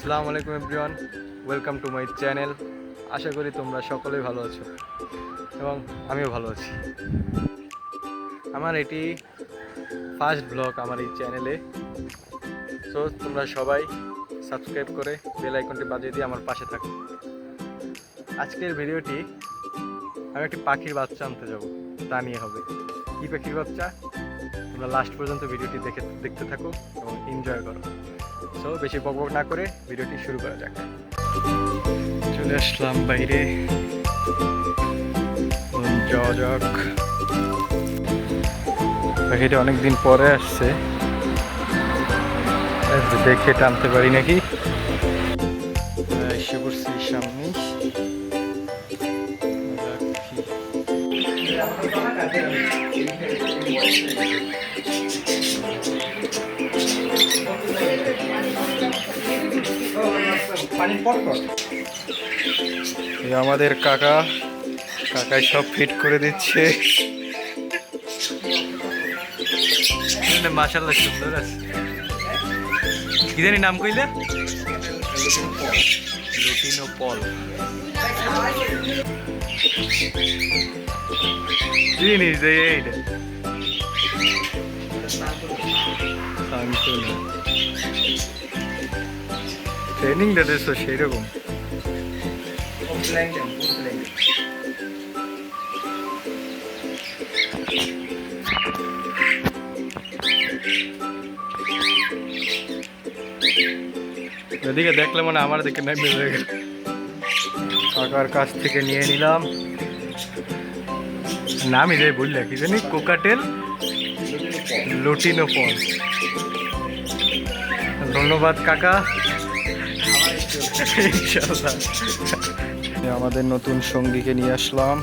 আসসালামু আলাইকুম everyone, welcome to my channel. আশা করি তোমরা সকলেই ভালো আছো এবং আমিও ভালো আছি। আমার এটি ফার্স্ট ব্লগ আমার এই চ্যানেলে। সো তোমরা সবাই সাবস্ক্রাইব করে বেল আইকনটি বাজিয়ে দিয়ে আমার পাশে থাকো। আজকের ভিডিওটি আমি একটি পাখির বাচ্চা আনতে যাব, তা নিয়ে হবে। কী পাখির বাচ্চা? তোমরা লাস্ট পর্যন্ত ভিডিওটি দেখে, দেখতে থাকো এবং এনজয় করো। সো বেশি বক বক না করে ভিডিওটি শুরু করা যাক। চলে আসলাম বাইরে। যাওয়া যাক পাখিটা অনেকদিন পরে আসছে। দেখে টানতে পারি নাকি? এসে পড়ছি সামনে। আমাদের কাকা। কাকাই সব ফিট করে দিচ্ছে। মাসাল্লাহ সুন্দর আছে। কি জানি নাম কইলে? লুটিনো পল। জিনিস এইটা ট্রেনিংটা দেশ সেই এদিকে দেখলে মানে আমার দিকে নাই মিলে গেল। কাকার কাছ থেকে নিয়ে নিলাম। নামই যাই বললে, কি জানি, কোকাটেল লুটিনো পল ধন্যবাদ, কাকা। আমাদের নতুন সঙ্গীকে নিয়ে আসলাম।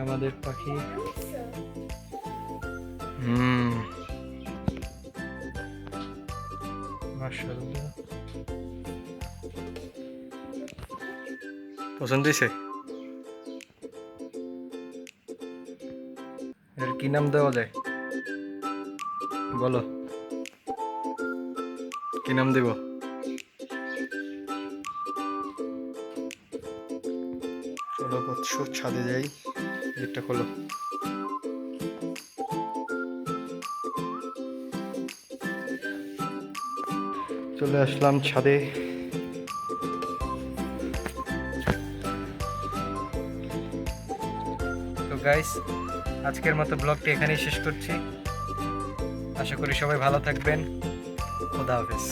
আমাদের পাখি। হুম। মাশাআল্লাহ পছন্দ হয়েছে? এর কি নাম দেওয়া যায়? বলো। কি নাম দেব? চলো বৎস ছাদে যাই। গেটটা খোলো। চলে আসলাম ছাদে। তো গাইস আজকের মতো ব্লগটি এখানেই শেষ করছি। আশা করি সবাই ভালো থাকবেন। খোদা হাফেজ।